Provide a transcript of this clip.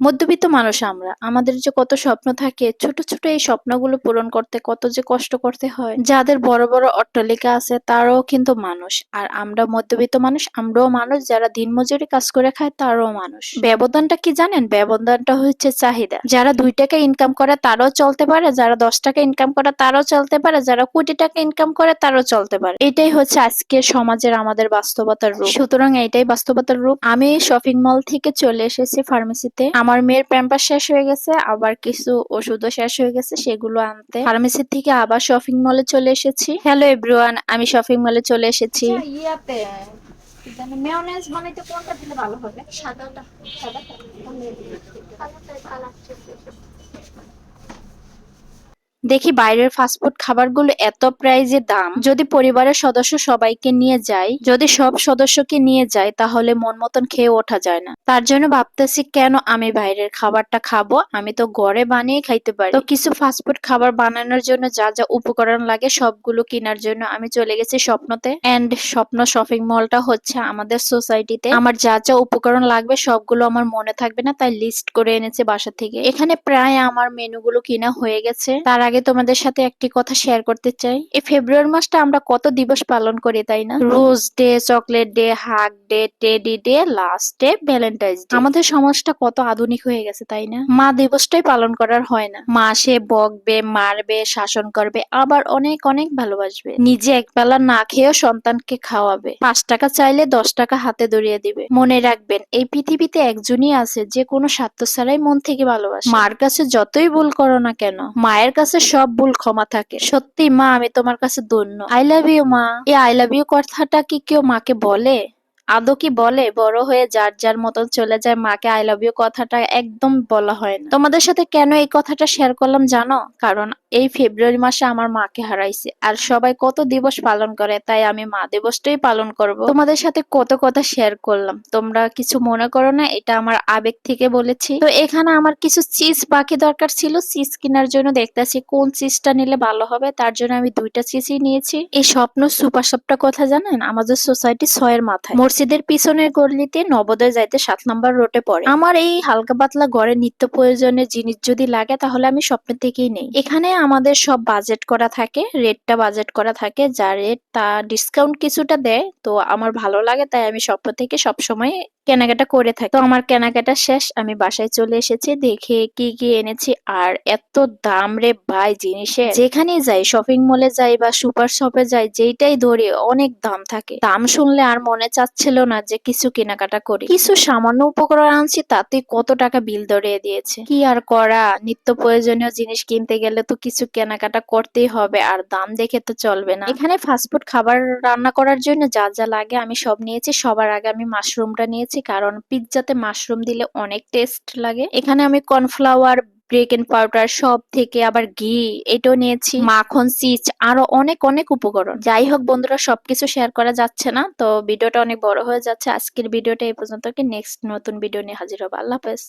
মধ্যবিত্ত মানুষ আমরা। আমাদের যে কত স্বপ্ন থাকে, ছোট ছোট এই স্বপ্নগুলো পূরণ করতে কত যে কষ্ট করতে হয়, যাদের বড় বড় অট্টালিকা আছে তারাও কিন্তু মানুষ। আর আমরা মধ্যবিত্ত মানুষ, আমরাও মানুষ, যারা দিনমজুরি কাজ করে খায় তারাও মানুষ। ব্যবধানটা কি জানেন? ব্যবধানটা হচ্ছে চাহিদা। যারা দুই টাকা ইনকাম করে তারাও চলতে পারে, যারা দশ টাকা ইনকাম করে তারাও চলতে পারে, যারা কোটি টাকা ইনকাম করে তারাও চলতে পারে। এটাই হচ্ছে আজকের সমাজের আমাদের বাস্তবতার রূপ। সুতরাং এটাই বাস্তবতার রূপ। আমি শপিং মল থেকে চলে এসেছি ফার্মেসিতে আমার মেয়ের প্যাম্পার শেষ হয়ে গেছে আবার কিছু ওষুধও শেষ হয়ে গেছে সেগুলো আনতে। ফার্মেসি থেকে আবার শপিং মলে চলে এসেছি। হ্যালো এভরিওয়ান আমি শপিং মলে চলে এসেছি। আচ্ছা, ইয়াতে মেয়নেজ বানাইতে কোনটা দিলে ভালো হবে? সাদাটা সাদাটা দেখি বাইরের ফাস্টফুড খাবারগুলো এত প্রাইজে দাম। যদি পরিবারের সদস্য সবাইকে নিয়ে যাই যদি সব সদস্যকে নিয়ে যাই তাহলে মন মতন খেয়ে ওঠা যায় না। তার জন্য ভাবতেছি কেন আমি বাইরের খাবারটা খাব? আমি তো ঘরে বানিয়ে খাইতে পারি। তো কিছু ফাস্টফুড খাবার বানানোর জন্য যা যা উপকরণ লাগে, সবগুলো কেনার জন্য আমি চলে গেছি স্বপ্নতে। এন্ড স্বপ্ন শপিং মলটা হচ্ছে আমাদের সোসাইটিতে আমার যা যা উপকরণ লাগবে, সবগুলো আমার মনে থাকবে না, তাই লিস্ট করে এনেছে বাসা থেকে। এখানে প্রায় আমার মেনুগুলো কিনা হয়ে গেছে। তার আগে তোমাদের সাথে একটি কথা শেয়ার করতে চাই। এই ফেব্রুয়ারি মাসটা আমরা কত দিবস পালন করি, তাই না? Rose day chocolate day hug day teddy day last day valentine's day আমাদের সমাজটা কত আধুনিক হয়ে গেছে, তাই না? মা দিবসটাই পালন করার হয় না। মা সে বকবে, মারবে, শাসন করবে, আবার অনেক অনেক ভালোবাসবে। নিজে এক একবেলা না খেয়েও সন্তানকে খাওয়াবে। পাঁচ টাকা চাইলে দশ টাকা হাতে ধরিয়ে দিবে। মনে রাখবেন, এই পৃথিবীতে একজনই আছে, যে কোনো স্বার্থ ছাড়াই মন থেকে ভালোবাসে। মার কাছে যতই ভুল করো না কেন, মায়ের কাছে সব ভুল ক্ষমা থাকে। সত্যি মা, আমি তোমার কাছে ধন্য। আই লাভ ইউ মা। এই আই লাভ ইউ কথাটা কি কেউ মাকে বলে? আদৌ কি বলে? বড় হয়ে যার যার মতন চলে যায় মাকে আই লাভ ইউ কথাটা একদম বলা হয় না। তোমাদের সাথে কেন এই কথাটা শেয়ার করলাম জানো? কারণ এই ফেব্রুয়ারি মাসে আমার মাকে হারাইছে। আর সবাই কত দিবস পালন করে, তাই আমি মা দিবসটাই পালন করব। তোমাদের সাথে কত কথা শেয়ার করলাম। তোমরা কিছু মনে করো না, এটা আমার আবেগ থেকে বলেছি। তো এখানে আমার কিছু চিজ বাকি দরকার ছিল। চিজ কেনার জন্য দেখতেছি কোন চিজটা নিলে ভালো হবে, তার জন্য আমি দুইটা চিজই নিয়েছি। এই স্বপ্ন সুপার শপটা কথা জানেন? আমাদের সোসাইটি ছয়ের মাথায়। মসজিদের পিছনের গলিতে নবোদয় যাইতে সাত নম্বর রোডে পড়ে। আমার এই হালকা পাতলা ঘরে নিত্য প্রয়োজনীয় জিনিস যদি লাগে, তাহলে আমি স্বপ্ন থেকেই নেই। এখানে আমাদের সব বাজেট করা থাকে রেটটা বাজেট করা থাকে। যা রেট তা ডিসকাউন্ট কিছুটা দেয়, তো আমার ভালো লাগে, তাই আমি স্বপ্ন থেকে সবসময় কেনাকাটা করে থাকি। তো আমার কেনাকাটা শেষ, আমি বাসায় চলে এসেছি, দেখে কি কি এনেছি, আর এত দাম রে ভাই জিনিসের। যেখানে যাই শপিং মলে যাই বা সুপার শপে যাই, যেইটাই ধরি, অনেক দাম থাকে। দাম শুনলে আর মনে চাচ্ছিল না যে কিছু কেনাকাটা করি। কিছু সামান্য উপকরণ আনছি, তাতে কত টাকা বিল ধরিয়ে দিয়েছে। কি আর করা? নিত্য প্রয়োজনীয় জিনিস কিনতে গেলে তো কিছু কেনাকাটা করতেই হবে, আর দাম দেখে তো চলবে না। এখানে ফাস্টফুড খাবার রান্না করার জন্য যা যা লাগে আমি সব নিয়েছি। সবার আগে আমি মাশরুমটা নিয়েছি, কারণ পিৎজাতে মাশরুম দিলে অনেক টেস্ট লাগে। এখানে আমি কর্নফ্লাওয়ার ব্রেকেন পাউডার সব থেকে আবার ঘি, এটাও নিয়েছি। মাখন, সিচ, আরও অনেক অনেক উপকরণ। যাই হোক বন্ধুরা, সবকিছু শেয়ার করা যাচ্ছে না, তো ভিডিওটা অনেক বড় হয়ে যাচ্ছে। আজকের ভিডিওটা এই পর্যন্ত নেক্সট নতুন ভিডিও নিয়ে হাজির হব। আল্লাহ হাফেজ।